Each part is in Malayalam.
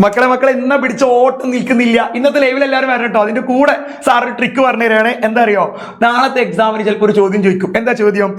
മക്കളെ മക്കളെ ഇന്ന പിടിച്ച ഓട്ടം നിൽക്കുന്നില്ല. ഇന്നത്തെ ലൈവിൽ എല്ലാവരും വരണം കേട്ടോ. അതിന്റെ കൂടെ സാർ ഒരു ട്രിക്ക് പറഞ്ഞു തരാണ് എന്താ അറിയോ? നാളത്തെ എക്സാമിന് ചിലപ്പോൾ ഒരു ചോദ്യം ചോദിക്കും. എന്താ ചോദ്യം?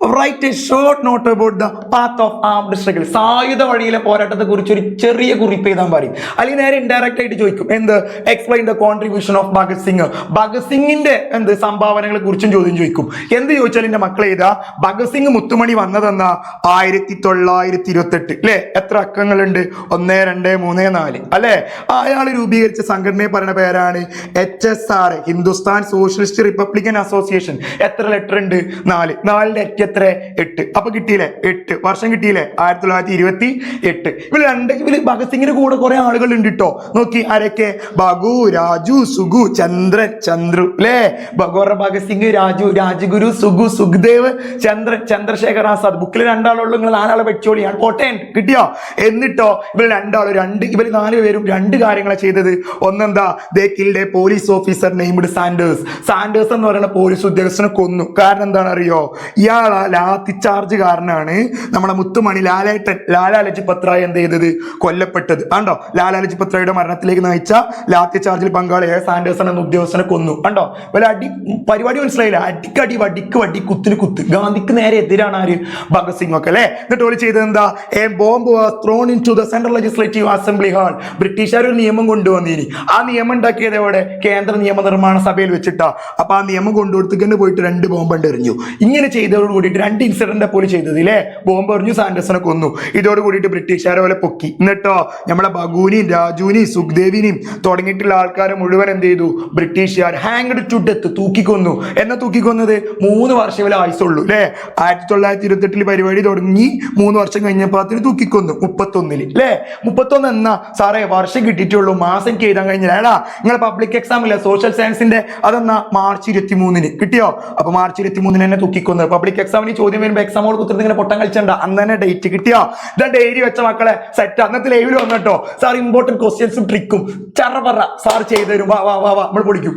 Write a short note about the path of armed struggle സായുധ വഴിയിലെ പോരാട്ടത്തെ കുറിച്ച് ഒരു ചെറിയ കുറിപ്പ് എഴുതാൻ പറയും അല്ലെങ്കിൽ നേരെ ഇൻഡയറക്റ്റ് ആയിട്ട് ചോദിക്കും എന്ത്? Explain the contribution of Bhagat Singh Bhagat സിംഗിന്റെ എന്ത് സംഭാവനകളെ കുറിച്ചും ചോദ്യം ചോദിക്കും. എന്ത് ചോദിച്ചാൽ എന്റെ മക്കളെ എഴുതാ ഭഗത് സിംഗ് മുത്തുമണി വന്നതെന്ന? ആയിരത്തി തൊള്ളായിരത്തി ഇരുപത്തി എട്ട് അല്ലെ എത്ര അക്കങ്ങളുണ്ട്? ഒന്ന് രണ്ട് മൂന്ന് നാല്. അല്ലെ? അയാൾ രൂപീകരിച്ച സംഘടനയെ പറയുന്ന പേരാണ് H S R Hindustan socialist republican association എത്ര ലെറ്റർ ഉണ്ട്? നാല്. നാലിന്റെ എത്ര എട്ട്. അപ്പൊ കിട്ടിയില്ലേ? എട്ട്. വർഷം കിട്ടിയില്ലേ? ആയിരത്തി തൊള്ളായിരത്തി ഇരുപത്തി എട്ട്. ഇവർ രണ്ട് ഇവർ ഭഗത് സിംഗിന്റെ കൂടെ കുറെ ആളുകൾ ഉണ്ട് കേട്ടോ നോക്കി ആരൊക്കെ? ബഗു രാജു സുഗു ചന്ദ്രൻ ചന്ദ്രു അല്ലേ ഭഗവറ ഭഗത് സിംഗ് രാജു രാജഗുരു സുഗു സുഖ്ദേവ് ചന്ദ്രൻ ചന്ദ്രശേഖർ ആസാദ്. ബുക്കിൽ രണ്ടാളുള്ളൂ നിങ്ങൾ നാലാളെ വെച്ചോളിയാണ് പോട്ടെ. കിട്ടിയോ? എന്നിട്ടോ ഇവർ രണ്ടാളും രണ്ട് ഇവർ നാല് പേരും രണ്ട് കാര്യങ്ങളാണ് ചെയ്തത്. ഒന്നെന്താ? They killed police officer named Sanders. Sanders എന്ന് പറയുന്ന പോലീസ് ഉദ്യോഗസ്ഥനെ കൊന്നു. കാരണം എന്താണ് അറിയോ ഇയാൾ ആ ലാത്തി ചാർജ് കാരനാണ് നമ്മുടെ മുത്തുമണി ലാലേട്ടൻ. ലാലാ ലജ്പത് റായ് എന്ത് ചെയ്തത്? കൊല്ലപ്പെട്ടത്. കണ്ടോ? ലാലാ ലജ്പത് റായുടെ മരണത്തിലേക്ക് നയിച്ച ലാത്തി പങ്കാളി എസ് ആൻഡേഴ്സൺ എന്ന ഉദ്യോഗസ്ഥനെ കൊന്നു. കണ്ടോ? വല്ല അടി പരിപാടി മനസ്സിലായില്ല. അടിക്കടി വടിക്ക് വടി കുത്തിന് കുത്ത്. ഗാന്ധിക്ക് നേരെ എതിരാണ് ആര്? ഭഗത് സിംഗ് ഒക്കെ അല്ലെ? എന്നിട്ട് ഓൽ ചെയ്തത് എന്താ? A bomb was thrown into the central legislative assembly hall ബ്രിട്ടീഷുകാർ ഒരു നിയമം കൊണ്ടുവന്നിനി. ആ നിയമം ഉണ്ടാക്കിയത് എവിടെ? കേന്ദ്ര നിയമനിർമ്മാണ സഭയിൽ വെച്ചിട്ടാ. അപ്പൊ ആ നിയമം കൊണ്ടുകൊടുത്തിട്ട് പോയിട്ട് രണ്ട് ബോംബ് എറിഞ്ഞു. ഇങ്ങനെ ചെയ്തതോട് കൂടിയിട്ട് രണ്ട് ഇൻസിഡന്റ് പോലും ചെയ്തത് ഇല്ലേ? ബോംബ് എറിഞ്ഞു സാൻഡേഴ്സനെ കൊന്നു. ഇതോട് കൂടിയിട്ട് ബ്രിട്ടീഷുകാരെ പോലെ പൊക്കി. എന്നിട്ടോ നമ്മളെ ബഗുവിനെയും രാജുവിനെയും സുഖ്ദേവിനെയും തുടങ്ങിയിട്ടുള്ള ആൾക്കാരെ മുഴുവൻ എന്ത് ചെയ്തു? ബ്രിട്ടീഷുകാർ ഹാങ്ഡ് ടു ഡെത്ത് തൂക്കിക്കൊന്നു. എന്നാ തൂക്കിക്കൊന്നത്? മൂന്ന് വർഷം ഇവരെ ആയുസുള്ളൂ അല്ലേ ആയിരത്തി തൊള്ളായിരത്തി ഇരുപത്തി എട്ടിൽ പരിപാടി തുടങ്ങി മൂന്ന് വർഷം കഴിഞ്ഞപ്പോൾ അതിന് തൂക്കിക്കൊന്നു. മുപ്പത്തൊന്നിൽ അല്ലേ മുപ്പത്തൊന്ന് എന്നാ? സാറേ വർഷം കിട്ടിയിട്ടുള്ളൂ. മാസം എനിക്ക് എഴുതാൻ കഴിഞ്ഞില്ല. ഏടാ നിങ്ങളെ പബ്ലിക് എക്സാം ഇല്ല? സോഷ്യൽ സയൻസിന്റെ അതെന്നാ? മാർച്ച് ഇരുപത്തി മൂന്നിന് കിട്ടിയോ? അപ്പൊ മാർച്ച് ഇരുപത്തി മൂന്നിന് തന്നെ തൂക്കിക്കൊന്നു പബ്ലിക് എക്സാമിന് ചോദ്യം വരുമ്പോൾ എക്സാമോട് കുത്തിരുന്ന് ഇങ്ങനെ പൊട്ടം കളിച്ചണ്ട. അന്ന് തന്നെ ഡേറ്റ് കിട്ടിയോ? ഇതാ ഡെയിലി വെച്ച മക്കളെ സെറ്റ് അന്നത്തെ ലൈവിൽ വന്നിട്ടോ സാർ ഇമ്പോർട്ടന്റ് ക്വസ്റ്റ്യൻസും ട്രിക്കും ചറ പറ. സാർ ചെയ്തു തരും വാ വാ വാ വാ. നമ്മൾ പൊടിക്കും